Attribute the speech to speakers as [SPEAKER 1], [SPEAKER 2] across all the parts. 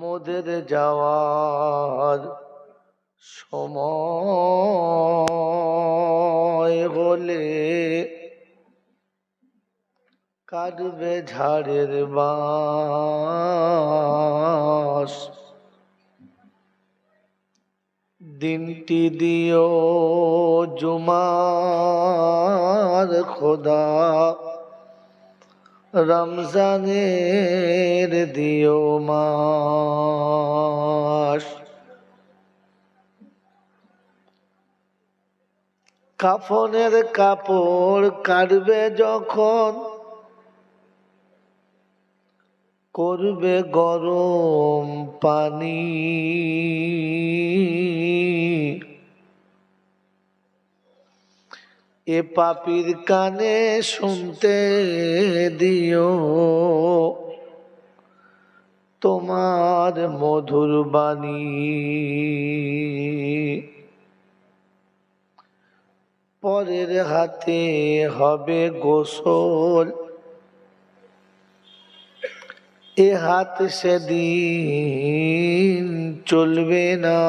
[SPEAKER 1] মোদের যাওয়ার সময় হলে কাটবে ঝাড়ের বাস দিনটি দিও জুমার খোদা। রমজানের দিও মাস। কাফনের কাপড় কাটবে যখন করবে গরম পানি। এ পাপির কানে শুনতে দিও। তোমার মধুর বাণী। পরের হাতে হবে গোসল। এ হাত সেদিন চলবে না।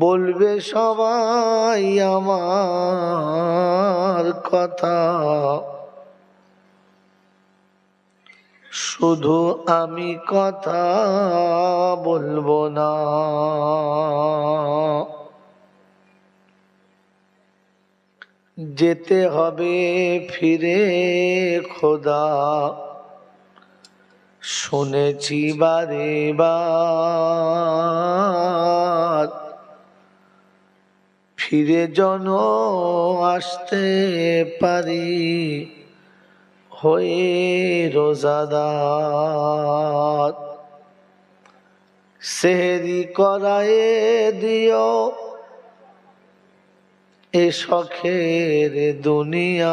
[SPEAKER 1] বলবে সবাই আমার কথা। শুধু আমি কথা বলব না। যেতে হবে ফিরে খোদা। শুনেছি বারে বার ফিরে জন আসতে পারি, হয়ে রোজাদার। সেহেরি করায়ে দিও এ শখের দুনিয়ায়।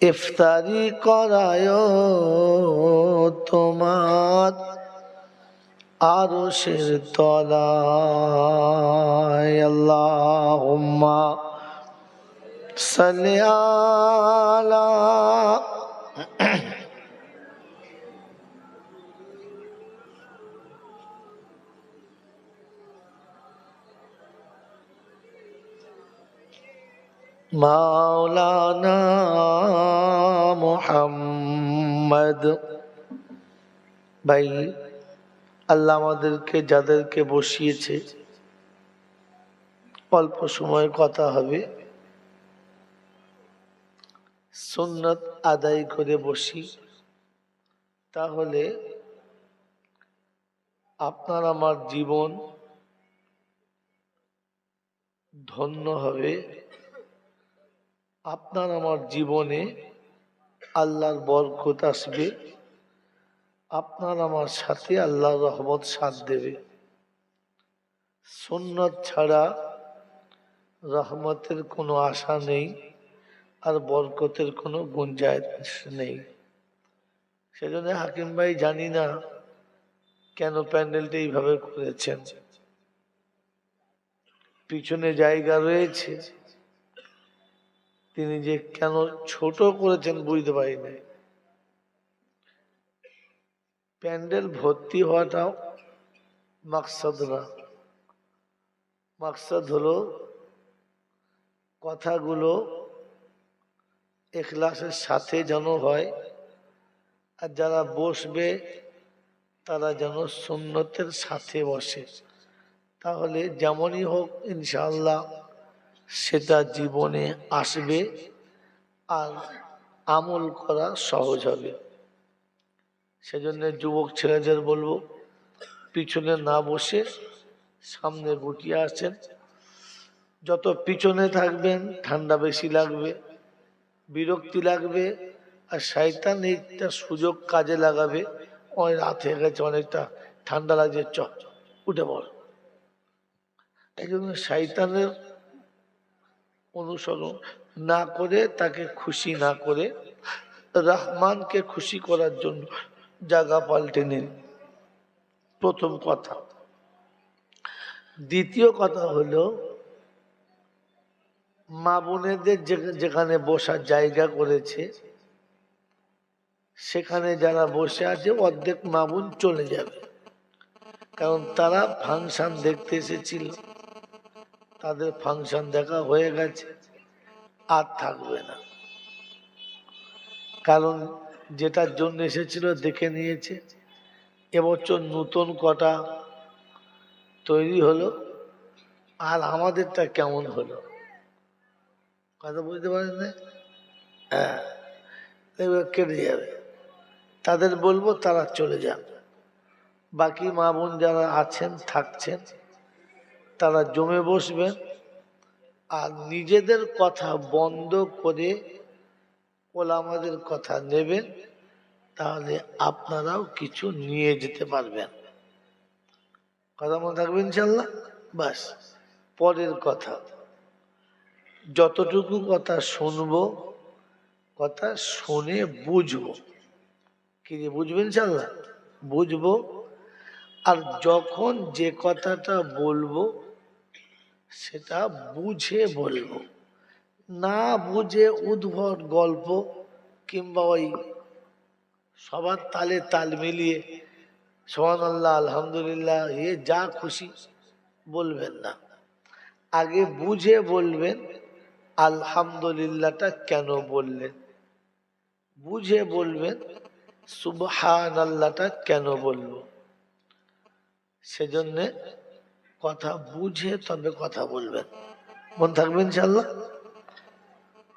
[SPEAKER 1] ইফতারি করায় তোমার আরশের তলায় আল্লাহুম্মা সাল্লি আলা মাওলানা মুহাম্মদ ভাই আল্লাহ আমাদেরকে যাদেরকে বসিয়েছে, অল্প সময় কথা হবে। সুন্নত আদায় করে বসি। তাহলে আপনার আমার জীবন ধন্য হবে। আপনার আমার জীবনে আল্লাহর বরকত আসবে। আপনার আমার সাথে আল্লাহ রহমত সাথ দেবে। সুন্নত ছাড়া রহমতের কোনো আশা নেই আর বরকতের কোনো গুঞ্জাইশ নেই। সেজন্য হাকিম ভাই জানি না কেন প্যান্ডেলটা এইভাবে করেছেন। পিছনে জায়গা রয়েছে। তিনি যে কেন ছোট করেছেন বুঝতে পারি নাই। প্যান্ডেল ভর্তি হওয়াটাও মাকসাদ না। মাকসাদ হলো কথাগুলো এখলাসের সাথে যেন হয়, আর যারা বসবে তারা যেন সুন্নতের সাথে বসে। তাহলে যেমনই হোক ইনশাল্লাহ সেটা জীবনে আসবে আর আমল করা সহজ হবে। সেজন্য যুবক ছেলেদের বলব, পিছনে না বসে সামনে গুটিয়ে আছেন যত পিছনে থাকবেন, ঠান্ডা বেশি লাগবে, বিরক্তি লাগবে, আর শয়তান এইটা সুযোগ কাজে লাগাবে। অনেক রাত হয়ে গেছে, অনেকটা ঠান্ডা লাগছে, চ, উঠে পড়। এই জন্য শয়তানের অনুসরণ না করে, তাকে খুশি না করে, রহমানকে খুশি করার জন্য জায়গা পাল্টে নিন। প্রথম কথা। দ্বিতীয় কথা হলো, মা বোনেদের যেখানে বসার জায়গা করেছে, সেখানে যারা বসে আছে, অর্ধেক মা বোন চলে যাবে। কারণ তারা ফাংশন দেখতে এসেছিল। তাদের ফাংশন দেখা হয়ে গেছে, আর থাকবে না। কারণ যেটার জন্য এসেছিল দেখে নিয়েছে। এবছর নতুন কটা তৈরি হলো আর আমাদেরটা কেমন হলো? কথা বুঝতে পারেন না হ্যাঁ কেটে যাবে। তাদের বলব তারা চলে যান। বাকি মা বোন যারা আছেন, থাকছেন, তারা জমে বসবেন আর নিজেদের কথা বন্ধ করে ওলামাদের কথা নেবেন, তাহলে আপনারাও কিছু নিয়ে যেতে পারবেন। কথা মনে থাকবে ইনশাল্লাহ বাস, পরের কথা। যতটুকু কথা শুনব, কথা শুনে বুঝব। কি যে বুঝবেন ইনশাল্লাহ বুঝব। আর যখন যে কথাটা বলব, সেটা বুঝে বলব। না বুঝে উদ্ভট গল্প কিংবা ওই সবার তালে তাল মিলিয়ে সোহান আল্লাহ আলহামদুলিল্লাহ, এ যা খুশি বলবেন না। আগে বুঝে বলবেন, আলহামদুলিল্লাহটা কেন বললেন? বুঝে বলবেন সুবহান আল্লাহটা কেন বলব? সেজন্যে কথা বুঝে তবে কথা বলবেন। মন থাকবেন ইনশাল্লাহ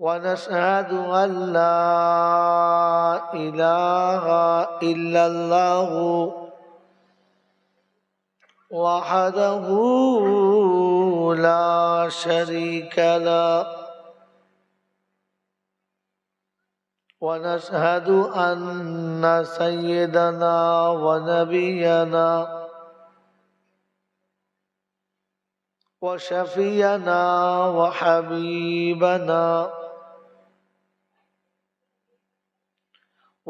[SPEAKER 1] ونشهد أن لا إله إلا الله وحده لا شريك له. ونشهد أن سيدنا ونبينا وشفينا وحبيبنا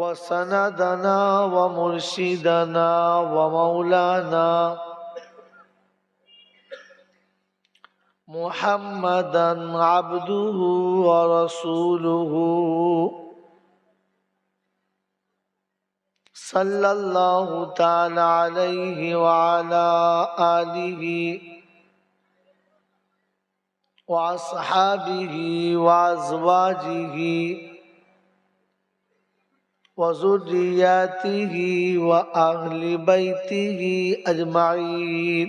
[SPEAKER 1] وسندنا ومرشدنا ومولانا محمدا عبده ورسوله. صلى الله تعالى عليه وعلى آله وأصحابه وأزواجه وذرياته وأهل بيته أجمعين.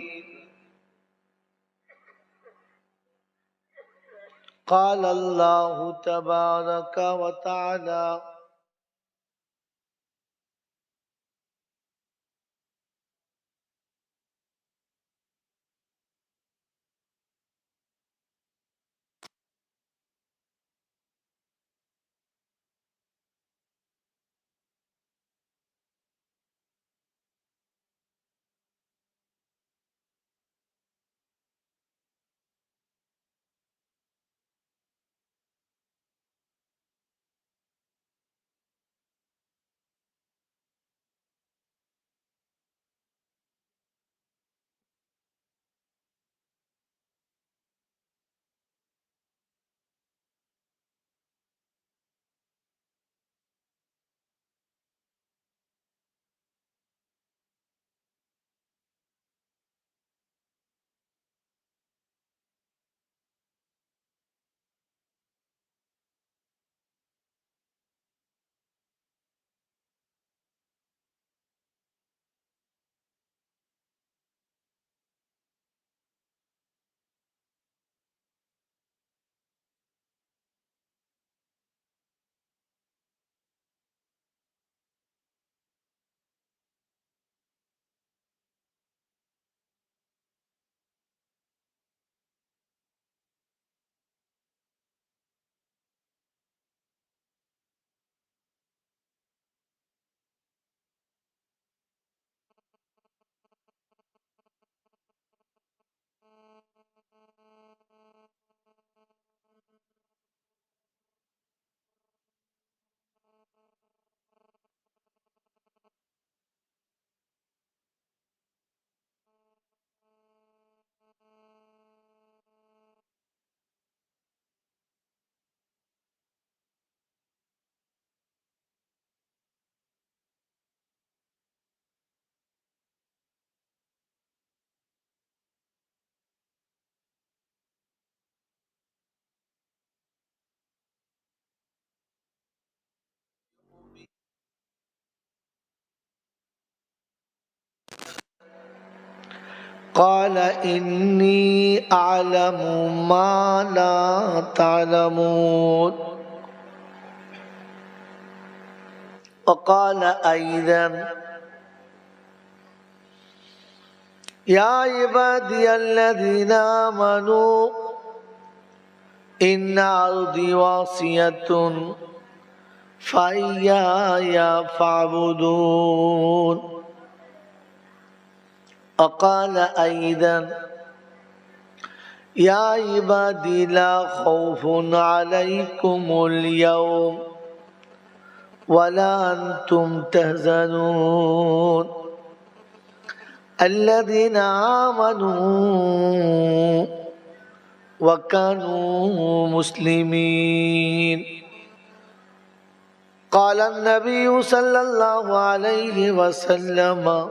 [SPEAKER 1] قال الله تبارك وتعالى قال إني أعلم ما لا تعلمون. وقال أيضا يا عبادي الذين آمنوا إن أرضي واسية فإياي فاعبدون. وقال أيضا يا عبادي لا خوف عليكم اليوم ولا أنتم تهزنون. الذين آمنوا وكانوا مسلمين. قال النبي صلى الله عليه وسلم